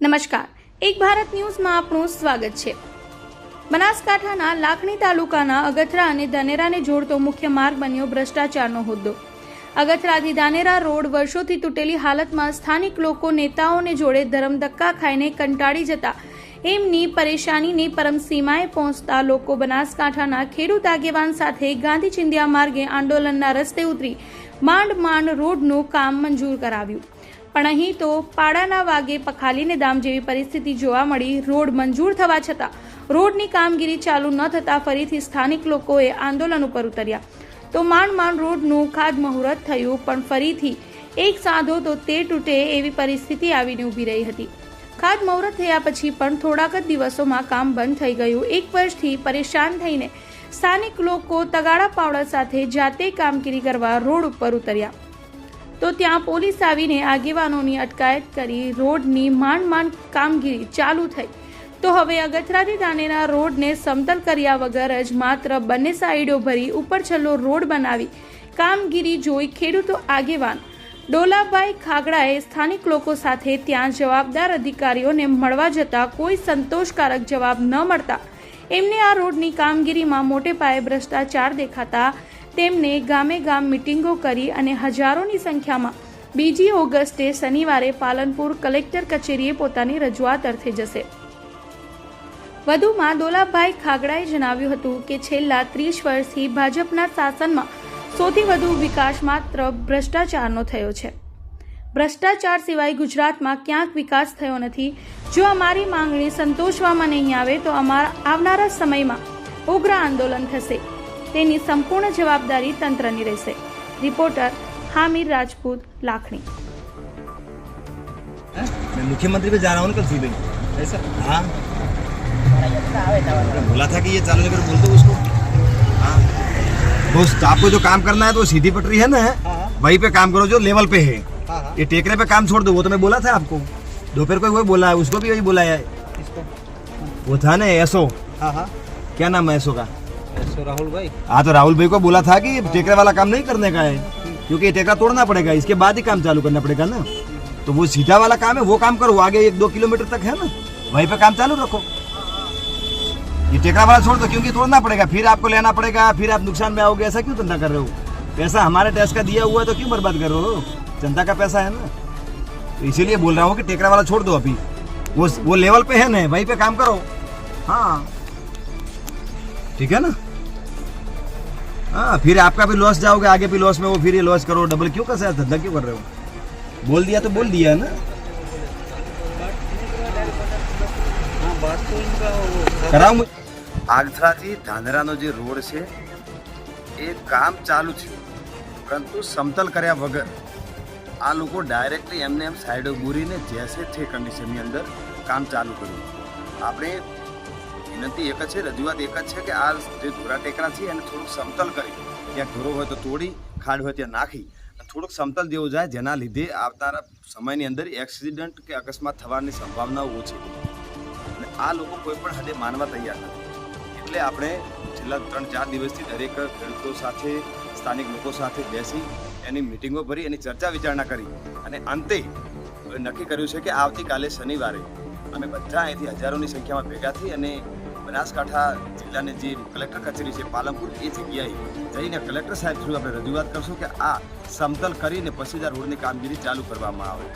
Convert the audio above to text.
નમસ્કાર. એક ભારત ન્યૂઝમાં આપનું સ્વાગત છે. બનાસકાંઠાના લાખણી તાલુકાના અગથરા અને ધાનેરાને જોડતો મુખ્ય માર્ગ બન્યો ભ્રષ્ટાચારનો હોદ્દો. અગથરાથી ધાનેરા રોડ વર્ષોથી તૂટેલી હાલતમાં સ્થાનિક લોકો નેતાઓને જોડે ધરમધક્કા ખાઈને કંટાળી જતા એમની પરેશાનીની પરમસીમાએ પહોંચતા લોકો બનાસકાંઠાના ખેડૂત આગેવાન સાથે ગાંધી ચિંધ્યા માર્ગે આંદોલનના રસ્તે ઉતરી માંડ માંડ રોડનું કામ મંજૂર કરાવ્યું. પણ અહીં તો પાડાના વાગે પખાલીને દામ જેવી પરિસ્થિતિ જોવા મળી. રોડ મંજૂર થવા છતાં રોડની કામગીરી ચાલુ ન થતાં ફરીથી સ્થાનિક લોકોએ આંદોલન ઉપર ઉતર્યા. તો માંડ માંડ રોડનું ખાદ મુહૂર્ત થયું, પણ ફરીથી એક સાંધો તો તે તૂટે એવી પરિસ્થિતિ આવીને ઊભી રહી હતી. ખાદ મુહૂર્ત થયા પછી પણ થોડાક જ દિવસોમાં કામ બંધ થઈ ગયું. એક વર્ષથી પરેશાન થઈને સ્થાનિક લોકો તગાડા પાવડા સાથે જાતે કામગીરી કરવા રોડ ઉપર ઉતર્યા. તો ત્યાં પોલીસ આવીને આગેવાનોની અટકાયત કરી રોડની માંડ માંડ કામગીરી ચાલુ થઈ. તો હવે અગથરાથી દાનેરા રોડને સમતલ કર્યા વગર જ માત્ર બંને સાઈડો ભરી ઉપર છલ્લો રોડ બનાવી કામગીરી જોઈ ખેડૂતો આગેવાન ડોલાભાઈ ખાગડાએ સ્થાનિક લોકો સાથે ત્યાં જવાબદાર અધિકારીઓને મળવા જતાં કોઈ સંતોષકારક જવાબ ન મળતા. એમને આ રોડની કામગીરીમાં મોટે પાયે ભ્રષ્ટાચાર દેખાતા તેમને ગામે ગામ મિટિંગો કરી અને હજારોની સંખ્યામાં બીજી ઓગસ્ટે શનિવારે પાલનપુર કલેક્ટર કચેરીએ પોતાની રજૂઆત અર્થે જશે. વધુમાં દોલાભાઈ ખાગડાએ જણાવ્યું હતું કે છેલ્લા ત્રીસ વર્ષથી ભાજપના શાસનમાં સૌથી વધુ વિકાસ માત્ર ભ્રષ્ટાચારનો થયો છે. ભ્રષ્ટાચાર સિવાય ગુજરાતમાં ક્યાંક વિકાસ થયો નથી. જો અમારી માંગણી સંતોષવામાં નહીં આવે તો અમારા આવનારા સમયમાં ઉગ્ર આંદોલન થશે. તેની સંપૂર્ણ જવાબદારી તંત્રની રહેશે રિપોર્ટર હામિર રાજપૂત લાખણી मैं मुख्यमंत्री पे जा रहा हूँ ना कल सीधे ऐसा हाँ मैंने बोला था कि ये चालू नहीं करो बोल दो उसको हाँ बस आपको जो काम करना है तो सीधी पटरी है ना हाँ। वहीं पे काम करो जो लेवल पे है हाँ हाँ ये टेकरे पे काम छोड़ दो वो तो मैं बोला था आपको दोपहर को वही बोला है उसको भी वही बोला है किसको वो था ना एसो हाँ हाँ क्या नाम है एसो का राहुल भाई? हाँ तो राहुल भाई को बोला था कि टेकरे वाला काम नहीं करने का है, क्योंकि टेकरा तोड़ना पड़ेगा, इसके बाद ही काम चालू करना पड़ेगा ना। तो वो सीधा वाला काम है, वो काम करो, आगे एक दो किलोमीटर तक है ना, वहीं पे काम चालू रखो। ये टेकरा वाला छोड़ दो, क्योंकि तोड़ना पड़ेगा, फिर आपको लेना पड़ेगा, फिर आप नुकसान में आओगे, ऐसा क्यों धंधा कर रहे हो? पैसा हमारे टैक्स का दिया हुआ है तो क्यों बर्बाद कर रहे हो? जनता का पैसा है ना। तो इसीलिए बोल रहा हूँ कि टेकरा वाला छोड़ दो अभी। वो वो लेवल पे है ना, वहीं पे काम करो। हाँ। ठीक है ना? हाँ फिर आपका भी लॉस जाओगे आगे भी लॉस में वो फिर ये लॉस करो डबल क्यों कैसे धंधा क्यों कर रहे हो बोल दिया तो बोल दिया है ना हाँ बात तो इनका वो કરાવું આગથરાથી ધાનેરાનો જે રોડ છે એ કામ ચાલુ છે પરંતુ સમતલ કર્યા વગર આ લોકો ડાયરેક્ટલી એમને એમ સાઈડો બૂરીને જેસે છે કન્ડિશનની અંદર કામ ચાલુ કર્યું આપણે વિનંતી એક જ છે, રજૂઆત એક જ છે કે આ જે ધોરા ટેકરા છે એને થોડુંક સમતલ કરી. ત્યાં ઢોરો હોય તો તોડી, ખાડ હોય ત્યાં નાખી. થોડુંક સમતલ દેવું જાય, જેના લીધે આવનારા સમયની અંદર એક્સિડન્ટ કે અકસ્માત થવાની સંભાવનાઓ ઓછી અને આ લોકો કોઈ પણ હદે માનવા તૈયાર નથી. એટલે આપણે છેલ્લા ત્રણ ચાર દિવસથી દરેક ખેડૂતો સાથે, સ્થાનિક લોકો સાથે બેસી એની મિટિંગો ભરી, એની ચર્ચા વિચારણા કરી. અને અંતે નક્કી કર્યું છે કે આવતીકાલે શનિવારે અમે બધા અહીંથી હજારોની સંખ્યામાં ભેગા થઈ અને બનાસકાંઠા જિલ્લાની જે કલેક્ટર કચેરી છે, પાલનપુર, એ જગ્યાએ જઈને કલેક્ટર સાહેબ થ્રુ આપણે રજૂઆત કરશું કે આ સમતલ કરીને પછી રોડની કામગીરી ચાલુ કરવામાં આવે.